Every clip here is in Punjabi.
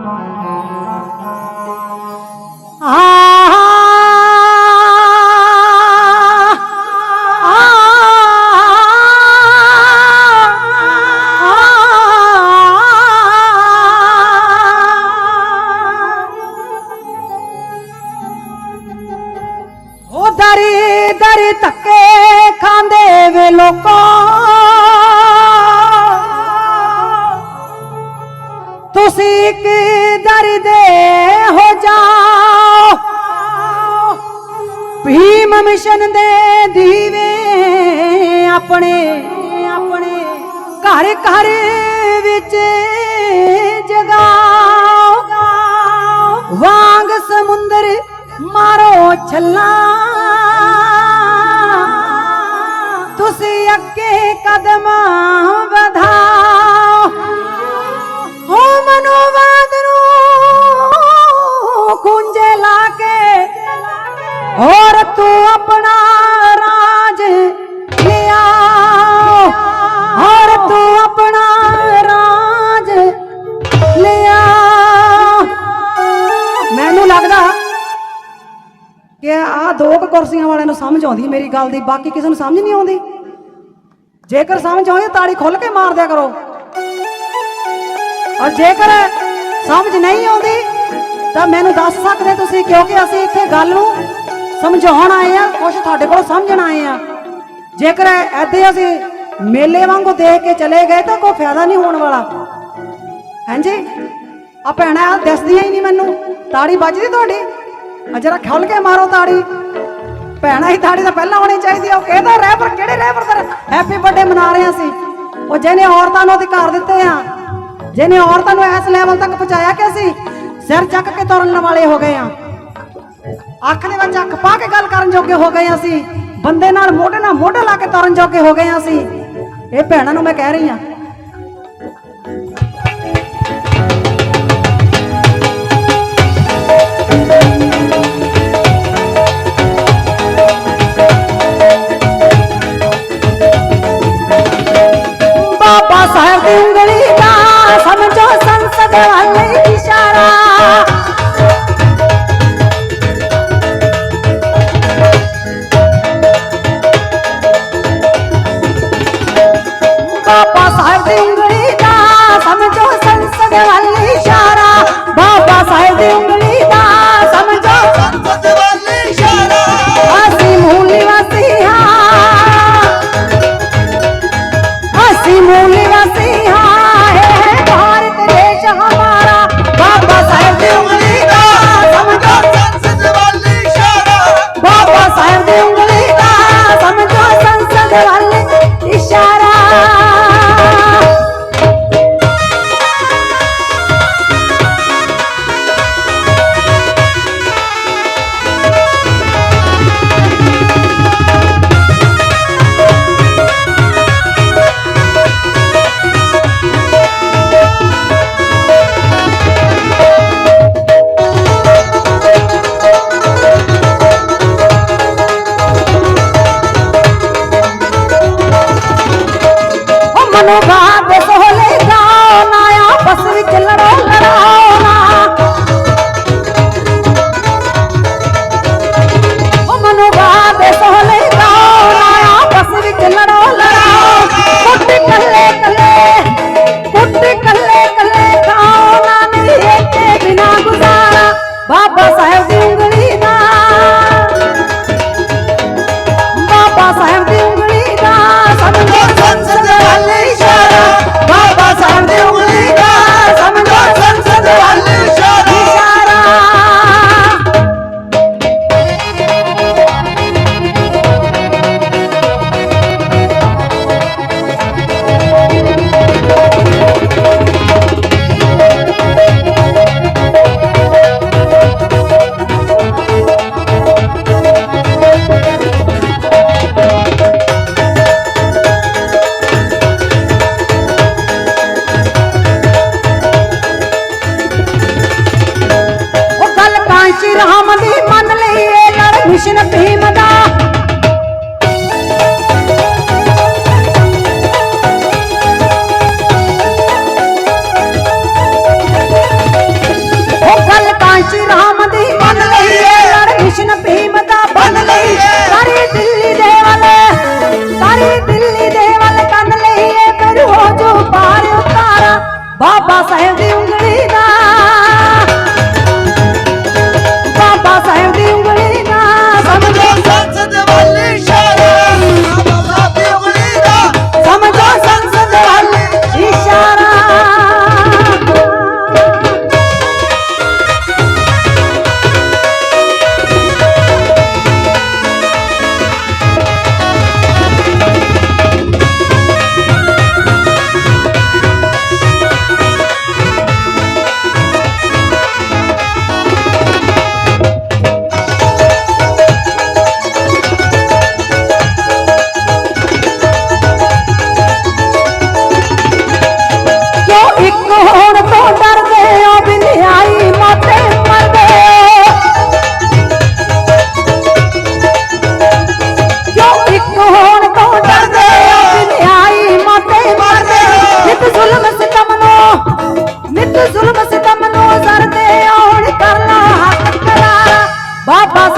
ਉਹ ਦਰੀ ਦਰੀ ਧੱਕੇ ਖਾਂਦੇ ਵੇ ਲੋਕਾਂ। ਤੁਸੀਂ ਕੀ ਦਰੀ ਦੇ ਹੋ ਜਾਓ। ਭੀਮ ਮਿਸ਼ਨ ਦੇ ਦੀਵੇ ਆਪਣੇ ਆਪਣੇ ਘਰ ਘਰ ਵਿੱਚ ਜਗਾਓ। ਵਾਂਗ ਸਮੁੰਦਰ ਮਾਰੋ ਛੱਲਾ। ਤੁਸੀਂ ਅੱਗੇ ਕਦਮ ਕੁ ਕੁਰਸੀਆਂ ਵਾਲਿਆਂ ਨੂੰ ਸਮਝ ਆਉਂਦੀ ਮੇਰੀ ਗੱਲ ਦੀ, ਬਾਕੀ ਕਿਸੇ ਨੂੰ ਸਮਝ ਨਹੀਂ ਆਉਂਦੀ। ਜੇਕਰ ਸਮਝ ਆਉਂਦੀ ਤਾੜੀ ਖੁੱਲ ਕੇ ਮਾਰ ਦਿਆ ਕਰੋ। ਔਰ ਜੇਕਰ ਸਮਝ ਨਹੀਂ ਆਉਂਦੀ, ਤਾਂ ਮੈਨੂੰ ਦੱਸ ਸਕਦੇ ਤੁਸੀਂ ਕਿਉਂਕਿ ਅਸੀਂ ਇੱਥੇ ਗੱਲ ਨੂੰ ਸਮਝਾਉਣ ਆਏ ਆ ਕੁਝ ਤੁਹਾਡੇ ਕੋਲ ਸਮਝਣ ਆਏ ਆ ਜੇਕਰ ਐਦੇ ਅਸੀਂ ਮੇਲੇ ਵਾਂਗੂ ਦੇਖ ਕੇ ਚਲੇ ਗਏ ਤਾਂ ਕੋਈ ਫਾਇਦਾ ਨਹੀਂ ਹੋਣ ਵਾਲਾ। ਹਾਂਜੀ? ਆ ਭੈਣਾ ਦਿਸਦੀਆਂ ਹੀ ਨਹੀਂ ਮੈਨੂੰ। ਤਾੜੀ ਵੱਜਦੀ ਤੁਹਾਡੀ? ਜਰਾ ਖੁੱਲ ਕੇ ਮਾਰੋ ਤਾੜੀ। ਭੈਣਾ ਹੀ ਤਾੜੀ ਤਾਂ ਪਹਿਲਾਂ ਹੋਣੀ ਚਾਹੀਦੀ ਆ। ਉਹ ਕਹਿੰਦਾ, ਰੈਪਰ, ਕਿਹੜੇ ਰੈਪਰ ਦਾ ਹੈਪੀ ਬਰਥਡੇ ਮਨਾ ਰਹੇ ਸੀ ਉਹ ਜਿਹਨੇ ਔਰਤਾਂ ਨੂੰ ਅਧਿਕਾਰ ਦਿੱਤੇ ਆ, ਜਿਹਨੇ ਔਰਤਾਂ ਨੂੰ ਇਸ ਲੈਵਲ ਤੱਕ ਪਹੁੰਚਾਇਆ ਕਿ ਅਸੀਂ ਸਿਰ ਚੱਕ ਕੇ ਤੁਰਨ ਵਾਲੇ ਹੋ ਗਏ ਆ। ਅੱਖ ਦੇ ਵਿੱਚ ਅੱਖ ਪਾ ਕੇ ਗੱਲ ਕਰਨ ਜੋਗੇ ਹੋ ਗਏ ਆ ਅਸੀਂ। ਬੰਦੇ ਨਾਲ ਮੋਢੇ ਨਾਲ ਮੋਢਾ ਲਾ ਕੇ ਤੁਰਨ ਜੋਗੇ ਹੋ ਗਏ ਆ ਅਸੀਂ। ਇਹ ਭੈਣਾਂ ਨੂੰ ਮੈਂ ਕਹਿ ਰਹੀ ਆ ਮਨੋਭਾਵ ਦੇ ਸੋਹਲੇ ਨਾ ਆਪਸ ਵਿੱਚ ਲੜੋ ਲੜਾਓ। ਸਿਤਮ ਨੂੰ ਜ਼ਰਦੇ ਆਉਣ ਕਰ ਲਾ ਕਰਾਰਾ। ਬਾਬਾ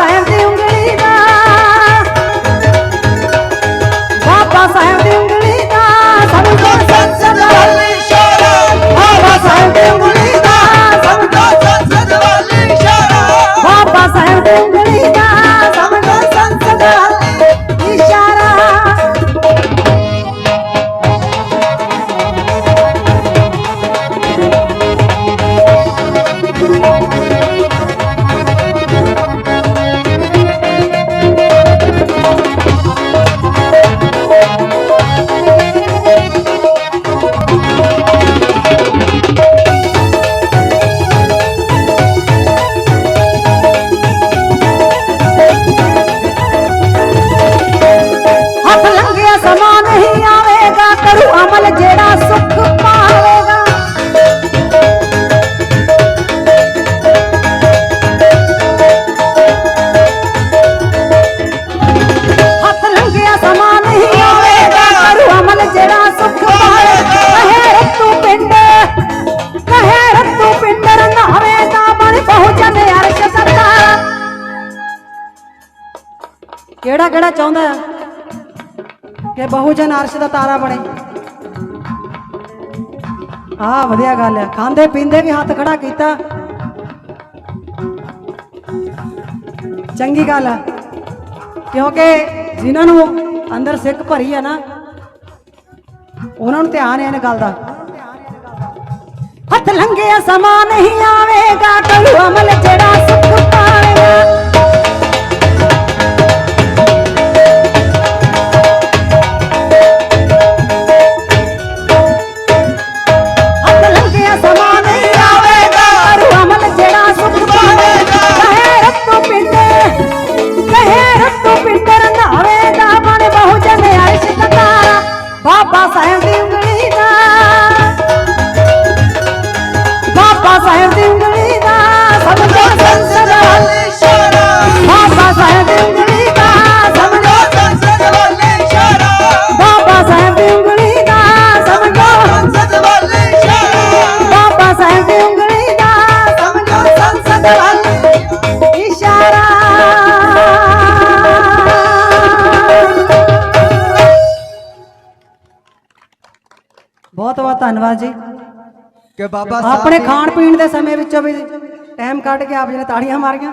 ਕਿ ਬਹੁਜਨ ਅਰਸ਼ ਦਾ ਤਾਰਾ ਬਣੇ। ਆ ਵਧੀਆ ਗੱਲ ਹੈ ਖਾਂਦੇ ਪੀਂਦੇ ਵੀ ਹੱਥ ਖੜਾ ਕੀਤਾ। ਚੰਗੀ ਗੱਲ ਆ। ਕਿਉਂਕਿ ਜਿਨ੍ਹਾਂ ਨੂੰ ਅੰਦਰ ਸਿੱਖ ਭਰੀ ਹੈ ਨਾ, ਉਹਨਾਂ ਨੂੰ ਧਿਆਨ ਹੈ ਇਹ ਗੱਲ ਦਾ। ਹੱਥ ਲੰਘਿਆ ਸਮਾਂ ਨਹੀਂ ਆਵੇਗਾ। ਕਰੂ ਅਮਲ ਜਿਹੜਾ ਸੁਖ ਪਾਵੇਗਾ। ਧੰਨਵਾਦ ਜੀ। ਕਿ ਬਾਬਾ ਆਪਣੇ ਖਾਣ ਪੀਣ ਦੇ ਸਮੇਂ ਵਿੱਚੋਂ ਵੀ ਟਾਈਮ ਕੱਢ ਕੇ ਆਪ ਜੀ ਨੇ ਤਾੜੀਆਂ ਮਾਰੀਆਂ।